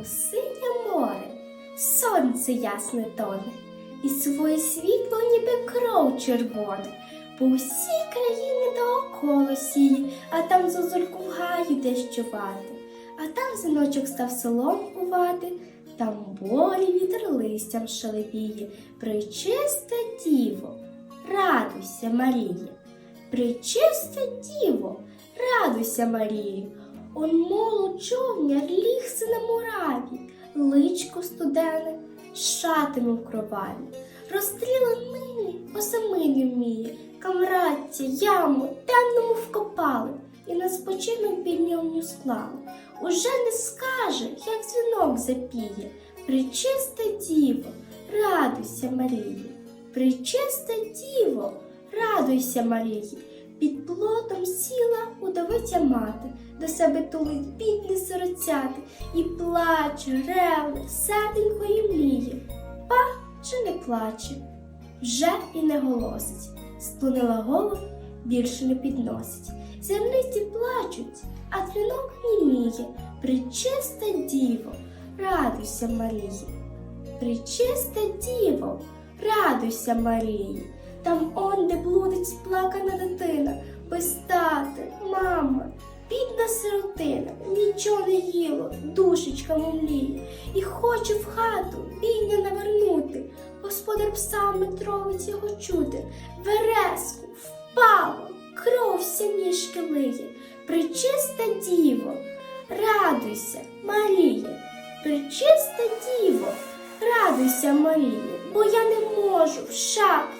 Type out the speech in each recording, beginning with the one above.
у синє море, сонце ясне тоне, і своє світло, ніби кров червоне, по усій країні дооколо сіє, а там зозульку в гаю дещо вати, а там синочок став селом кувати, там болі вітер листям шелепіє, причисте діво, радуйся, Марія, причисте діво, радуйся, Марія. Он молу човня лігся на мураві, личко студене, шатиме в кроваві. Розстріла нині осамини вміє, камраття, яму темному вкопали, і на спочинок підньовню склали. Уже не скаже, як дзвінок запіє. Причисте діво, радуйся, Марії. Причисте діво, радуйся, Марії. Під плотом сіла удовиця мати, до себе тулить бідне сиротяти, і плаче, ревне, серденько їй мліє. Па чи не плаче, вже і не голосить, склонила голову, більше не підносить. Зерниці плачуть, а дзвінок німіє. Причисте діво, радуйся, Марії. Причисте діво, радуйся, Марії. Там он, де блудить сплакана дитина, без тати, мама, бідна сиротина, нічого не їло, душечка мумліє, і хоче в хату бідня навернути. Господар псами тровить його чути, вереску впало, кров сініжки лиє, причисте діво, радуйся, Марія, причисте діво. Радуйся, Марія, бо я не можу, в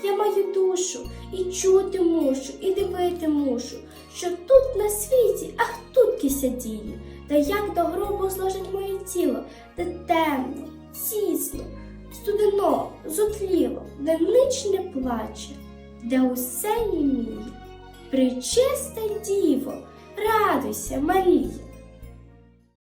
я маю душу, і чути мушу, і дивити мушу, що тут на світі, ах тут кися діє, та як до гробу зложить моє тіло, де темно, тісно, студено, зотліло, де нич не плаче, де усе німіє. Причисте діво, радуйся, Марія.